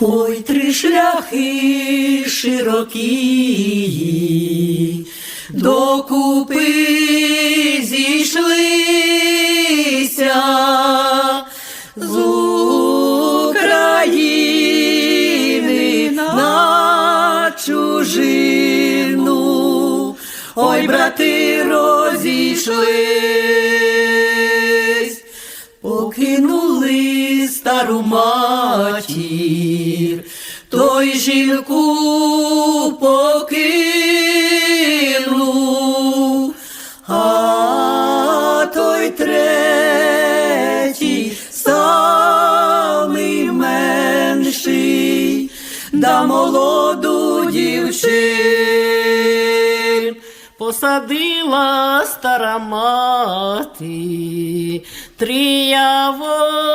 Ой, три шляхи широкі, докупи зійшлися з України на чужину. Ой, брати розійшлись, покинули стару матір, той жінку покинув, а той третій самий менший, да молоду дівчин. Посадила стара мати три яворі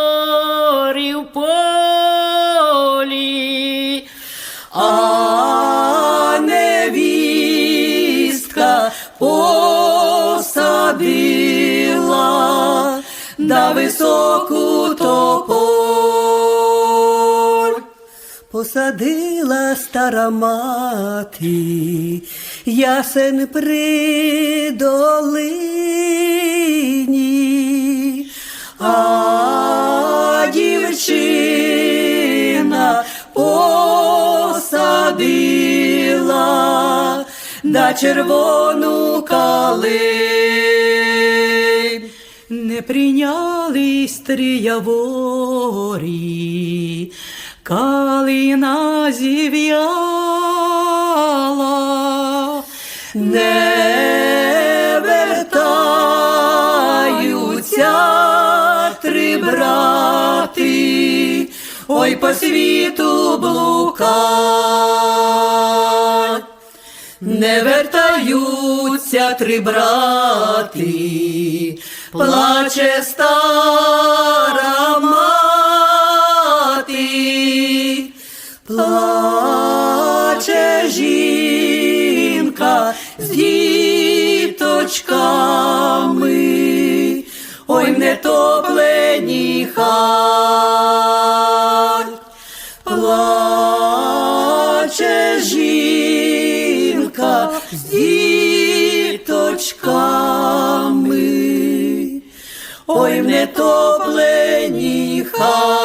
посадила на високу топор. Посадила стара мати ясен при долині, а дівчина посадила на червону калин. Не прийняли стріяворі, калина зів'яла, не вертаються три брати, ой по світу блукать. Не вертаються три брати, плаче стара мати, плаче жінка з діточками, ой, в нетоплені хат. Плаче жінка з діточками, ой, в нетоплені хат.